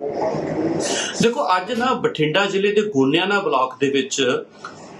ਦੇਖੋ, ਅੱਜ ਨਾ ਬਠਿੰਡਾ ਜ਼ਿਲ੍ਹੇ ਦੇ ਗੋਨਿਆਣਾ ਬਲਾਕ ਦੇ ਵਿੱਚ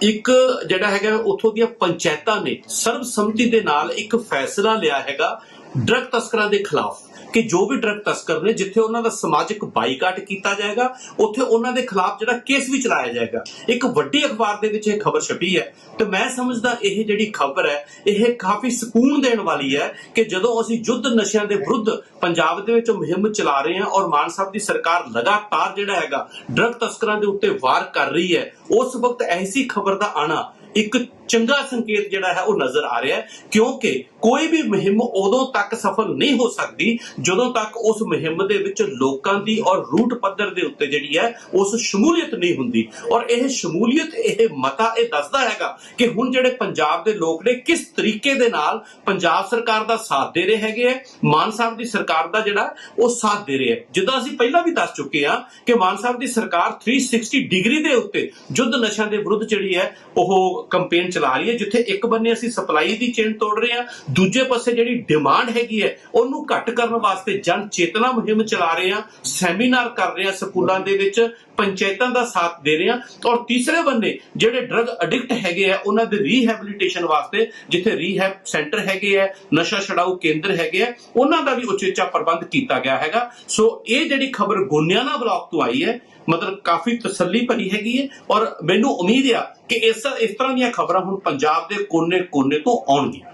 ਇੱਕ ਜਿਹੜਾ ਹੈਗਾ, ਉੱਥੋਂ ਦੀਆਂ ਪੰਚਾਇਤਾਂ ਨੇ ਸਰਬਸੰਮਤੀ ਦੇ ਨਾਲ ਇੱਕ ਫੈਸਲਾ ਲਿਆ ਹੈਗਾ ਡਰੱਗ ਤਸਕਰਾਂ ਦੇ ਖਿਲਾਫ ਕਿ ਜੋ ਵੀ ਡਰੱਗ ਤਸਕਰ ਨੇ, ਜਿੱਥੇ ਉਹਨਾਂ ਦਾ ਸਮਾਜਿਕ ਬਾਈਕਾਟ ਕੀਤਾ ਜਾਏਗਾ, ਉੱਥੇ ਉਹਨਾਂ ਦੇ ਖਿਲਾਫ ਜਿਹੜਾ ਕੇਸ ਵੀ ਚਲਾਇਆ ਜਾਏਗਾ। ਇੱਕ ਵੱਡੀ ਅਖਬਾਰ ਦੇ ਵਿੱਚ ਇਹ ਖਬਰ ਛਪੀ ਹੈ ਤੇ ਮੈਂ ਸਮਝਦਾ ਇਹ ਜਿਹੜੀ ਖਬਰ ਹੈ, ਇਹ ਕਾਫੀ ਸਕੂਨ ਦੇਣ ਵਾਲੀ ਹੈ ਕਿ ਜਦੋਂ ਅਸੀਂ ਯੁੱਧ ਨਸ਼ਿਆਂ ਦੇ ਵਿਰੁੱਧ ਪੰਜਾਬ ਦੇ ਵਿੱਚ ਮੁਹਿੰਮ ਚਲਾ ਰਹੇ ਹਾਂ ਔਰ ਮਾਨ ਸਾਹਿਬ ਦੀ ਸਰਕਾਰ ਲਗਾਤਾਰ ਜਿਹੜਾ ਹੈਗਾ ਡਰੱਗ ਤਸਕਰਾਂ ਦੇ ਉੱਤੇ ਵਾਰ ਕਰ ਰਹੀ ਹੈ, ਉਸ ਵਕਤ ਐਸੀ ਖਬਰ ਦਾ ਆਣਾ ਇੱਕ ਚੰਗਾ ਸੰਕੇਤ ਜਿਹੜਾ ਹੈ ਉਹ ਨਜ਼ਰ ਆ ਰਿਹਾ ਹੈ, ਕਿਉਂਕਿ ਕੋਈ ਵੀ ਮੁਹਿੰਮ ਉਦੋਂ ਤੱਕ ਸਫਲ ਨਹੀਂ ਹੋ ਸਕਦੀ ਜਦੋਂ ਤੱਕ ਉਸ ਮੁਹਿੰਮ ਦੇ ਵਿੱਚ ਲੋਕਾਂ ਦੀ ਔਰ ਰੂਟ ਪੱਧਰ ਦੇ ਉੱਤੇ ਜਿਹੜੀ ਹੈ ਉਸ ਸ਼ਮੂਲੀਅਤ ਨਹੀਂ ਹੁੰਦੀ। ਔਰ ਇਹ ਸ਼ਮੂਲੀਅਤ, ਇਹ ਮਤਾ ਇਹ ਦੱਸਦਾ ਹੈਗਾ ਕਿ ਹੁਣ ਜਿਹੜੇ ਪੰਜਾਬ ਦੇ ਲੋਕ ਨੇ, ਕਿਸ ਤਰੀਕੇ ਦੇ ਨਾਲ ਪੰਜਾਬ ਸਰਕਾਰ ਦਾ ਸਾਥ ਦੇ ਰਹੇ ਹੈਗੇ ਹੈ, ਮਾਨ ਸਾਹਿਬ ਦੀ ਸਰਕਾਰ ਦਾ ਜਿਹੜਾ ਉਹ ਸਾਥ ਦੇ ਰਹੇ ਹੈ। ਜਿੱਦਾਂ ਅਸੀਂ ਪਹਿਲਾਂ ਵੀ ਦੱਸ ਚੁੱਕੇ ਹਾਂ ਕਿ ਮਾਨ ਸਾਹਿਬ ਦੀ ਸਰਕਾਰ 360 ਡਿਗਰੀ ਦੇ ਉੱਤੇ ਯੁੱਧ ਨਸ਼ਿਆਂ ਦੇ ਵਿਰੁੱਧ ਜਿਹੜੀ ਹੈ ਉਹ ਕੰਪੇਨ ਚਲਾ ਰਹੀ ਹੈ, ਜਿੱਥੇ ਇੱਕ ਬੰਨੇ ਅਸੀਂ ਸਪਲਾਈ ਦੀ ਚੇਨ ਤੋੜ ਰਹੇ ਹਾਂ, ਦੂਜੇ ਪਾਸੇ ਜਿਹੜੀ ਡਿਮਾਂਡ ਹੈਗੀ ਹੈ, ਉਹਨੂੰ ਘੱਟ ਕਰਨ ਵਾਸਤੇ ਜਨ ਚੇਤਨਾ ਮੁਹਿੰਮ ਚਲਾ ਰਹੇ ਹਾਂ, ਸੈਮੀਨਾਰ ਕਰ ਰਹੇ ਹਾਂ ਸਕੂਲਾਂ ਦੇ ਵਿੱਚ, ਪੰਚਾਇਤਾਂ ਦਾ ਸਾਥ ਦੇ ਰਹੇ ਹਾਂ ਔਰ ਤੀਸਰੇ ਬੰਨੇ ਜਿਹੜੇ ਡਰੱਗ ਐਡਿਕਟ ਹੈਗੇ ਆ, ਉਹਨਾਂ ਦੇ ਰੀਹੈਬਿਲਿਟੇਸ਼ਨ ਵਾਸਤੇ ਜਿੱਥੇ ਰੀਹੈਬ ਸੈਂਟਰ ਹੈਗੇ ਆ, ਨਸ਼ਾ ਛਡਾਊ ਕੇਂਦਰ ਹੈਗੇ ਆ, ਉਹਨਾਂ ਦਾ ਵੀ ਉਚੇਚਾ ਪ੍ਰਬੰਧ ਕੀਤਾ ਗਿਆ ਹੈਗਾ। ਸੋ ਇਹ ਜਿਹੜੀ ਖਬਰ ਗੋਨਿਆਣਾ ਬਲਾਕ ਤੋਂ ਆਈ ਹੈ ਮਤਲਬ ਕਾਫੀ ਤਸੱਲੀ ਭਰੀ ਹੈਗੀ ਹੈ ਔਰ ਮੈਨੂੰ ਉਮੀਦ ਆ ਕਿ ਇਸ ਇਸ ਤਰ੍ਹਾਂ ਦੀਆਂ ਖਬਰਾਂ ਹੁਣ ਪੰਜਾਬ ਦੇ ਕੋਨੇ-ਕੋਨੇ ਤੋਂ ਆਉਣਗੀਆਂ।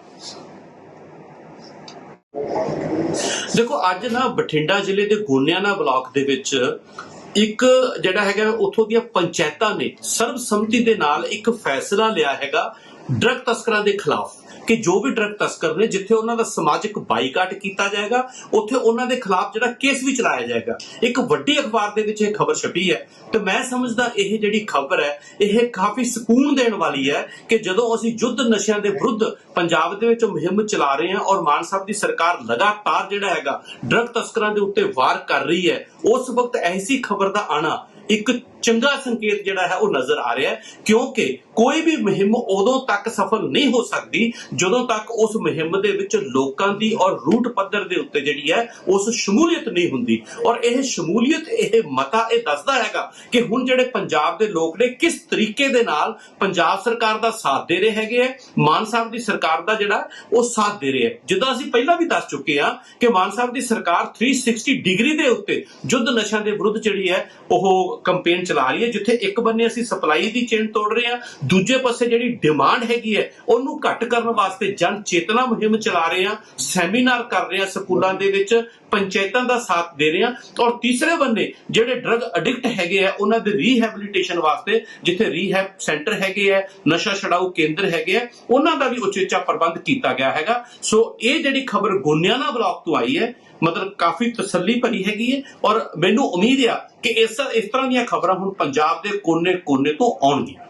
ਦੇਖੋ, ਅੱਜ ਨਾ ਬਠਿੰਡਾ ਜ਼ਿਲ੍ਹੇ ਦੇ ਗੋਨਿਆਣਾ ਬਲਾਕ ਦੇ ਵਿੱਚ ਇੱਕ ਜਿਹੜਾ ਹੈਗਾ ਉੱਥੋਂ ਦੀਆਂ ਪੰਚਾਇਤਾਂ ਨੇ ਸਰਬਸੰਮਤੀ ਦੇ ਨਾਲ ਇੱਕ ਫੈਸਲਾ ਲਿਆ ਹੈਗਾ ਡਰੱਗ ਤਸਕਰਾਂ ਦੇ ਖਿਲਾਫ। ਕਿ ਜੋ ਵੀ ਡਰੱਗ ਤਸਕਰ ਨੇ, ਜਿੱਥੇ ਉਹਨਾਂ ਦਾ ਸਮਾਜਿਕ ਬਾਈਕਾਟ ਕੀਤਾ ਜਾਏਗਾ, ਉੱਥੇ ਉਹਨਾਂ ਦੇ ਖਿਲਾਫ ਜਿਹੜਾ ਕੇਸ ਵੀ ਚਲਾਇਆ ਜਾਏਗਾ। ਇੱਕ ਵੱਡੀ ਅਖਬਾਰ ਦੇ ਵਿੱਚ ਇਹ ਖਬਰ ਛਪੀ ਹੈ ਤੇ ਮੈਂ ਸਮਝਦਾ ਇਹ ਜਿਹੜੀ ਖਬਰ ਹੈ, ਇਹ ਕਾਫੀ ਸਕੂਨ ਦੇਣ ਵਾਲੀ ਹੈ ਕਿ ਜਦੋਂ ਅਸੀਂ ਯੁੱਧ ਨਸ਼ਿਆਂ ਦੇ ਵਿਰੁੱਧ ਪੰਜਾਬ ਦੇ ਵਿੱਚ ਮੁਹਿੰਮ ਚਲਾ ਰਹੇ ਹਾਂ ਔਰ ਮਾਨ ਸਾਹਿਬ ਦੀ ਸਰਕਾਰ ਲਗਾਤਾਰ ਜਿਹੜਾ ਹੈਗਾ ਡਰੱਗ ਤਸਕਰਾਂ ਦੇ ਉੱਤੇ ਵਾਰ ਕਰ ਰਹੀ ਹੈ, ਉਸ ਵਕਤ ਐਸੀ ਖਬਰ ਦਾ ਆਣਾ ਇੱਕ ਚੰਗਾ ਸੰਕੇਤ ਜਿਹੜਾ ਹੈ ਉਹ ਨਜ਼ਰ ਆ ਰਿਹਾ ਹੈ, ਕਿਉਂਕਿ ਕੋਈ ਵੀ ਮੁਹਿੰਮ ਉਦੋਂ ਤੱਕ ਸਫਲ ਨਹੀਂ ਹੋ ਸਕਦੀ ਜਦੋਂ ਤੱਕ ਉਸ ਮੁਹਿੰਮ ਦੇ ਵਿੱਚ ਲੋਕਾਂ ਦੀ ਔਰ ਰੂਟ ਪੱਧਰ ਦੇ ਉੱਤੇ ਜਿਹੜੀ ਹੈ ਉਸ ਸ਼ਮੂਲੀਅਤ ਨਹੀਂ ਹੁੰਦੀ। ਔਰ ਇਹ ਸ਼ਮੂਲੀਅਤ, ਇਹ ਮਤਾ ਇਹ ਦੱਸਦਾ ਹੈਗਾ ਕਿ ਹੁਣ ਜਿਹੜੇ ਪੰਜਾਬ ਦੇ ਲੋਕ ਨੇ, ਕਿਸ ਤਰੀਕੇ ਦੇ ਨਾਲ ਪੰਜਾਬ ਸਰਕਾਰ ਦਾ ਸਾਥ ਦੇ ਰਹੇ ਹੈਗੇ ਹੈ? ਮਾਨ ਸਾਹਿਬ ਦੀ ਸਰਕਾਰ ਦਾ ਜਿਹੜਾ, ਉਹ ਸਾਥ ਦੇ ਰਿਹਾ ਹੈ। ਜਿੱਦਾਂ ਅਸੀਂ ਪਹਿਲਾਂ ਵੀ ਦੱਸ ਚੁੱਕੇ ਹਾਂ ਕਿ ਮਾਨ ਸਾਹਿਬ ਦੀ ਸਰਕਾਰ 360 ਡਿਗਰੀ ਦੇ ਉੱਤੇ ਯੁੱਧ ਨਸ਼ਿਆਂ ਦੇ ਵਿਰੁੱਧ ਜਿਹੜੀ ਹੈ, ਉਹ ਕੰਪੇਨ ਚਲਾ ਰਹੀ ਹੈ, ਜਿੱਥੇ ਇੱਕ ਬੰਨੇ ਅਸੀਂ ਸਪਲਾਈ ਦੀ ਚੇਨ ਤੋੜ ਰਹੇ ਹਾਂ, ਦੂਜੇ ਪਾਸੇ ਜਿਹੜੀ ਡਿਮਾਂਡ ਹੈਗੀ ਹੈ, ਉਹਨੂੰ ਘੱਟ ਕਰਨ ਵਾਸਤੇ ਜਨ ਚੇਤਨਾ ਮੁਹਿੰਮ ਚਲਾ ਰਹੇ ਹਾਂ, ਸੈਮੀਨਾਰ ਕਰ ਰਹੇ ਹਾਂ ਸਕੂਲਾਂ ਦੇ ਵਿੱਚ, ਪੰਚਾਇਤਾਂ ਦਾ ਸਾਥ ਦੇ ਰਹੇ ਹਾਂ ਔਰ ਤੀਸਰੇ ਬੰਨੇ ਜਿਹੜੇ ਡਰੱਗ ਐਡਿਕਟ ਹੈਗੇ ਆ, ਉਹਨਾਂ ਦੇ ਰੀਹੈਬਿਲਿਟੇਸ਼ਨ ਵਾਸਤੇ ਜਿੱਥੇ ਰੀਹੈਬ ਸੈਂਟਰ ਹੈਗੇ ਆ, ਨਸ਼ਾ ਛਡਾਊ ਕੇਂਦਰ ਹੈਗੇ ਆ, ਉਹਨਾਂ ਦਾ ਵੀ ਉਚੇਚਾ ਪ੍ਰਬੰਧ ਕੀਤਾ ਗਿਆ ਹੈਗਾ। ਸੋ ਇਹ ਜਿਹੜੀ ਖਬਰ ਗੋਨਿਆਣਾ ਬਲਾਕ ਤੋਂ ਆਈ ਹੈ ਮਤਲਬ ਕਾਫੀ ਤਸੱਲੀ ਭਰੀ ਹੈਗੀ ਹੈ ਔਰ ਮੈਨੂੰ ਉਮੀਦ ਆ ਕਿ ਇਸ ਇਸ ਤਰ੍ਹਾਂ ਦੀਆਂ ਖਬਰਾਂ ਹੁਣ ਪੰਜਾਬ ਦੇ ਕੋਨੇ-ਕੋਨੇ ਤੋਂ ਆਉਣਗੀਆਂ।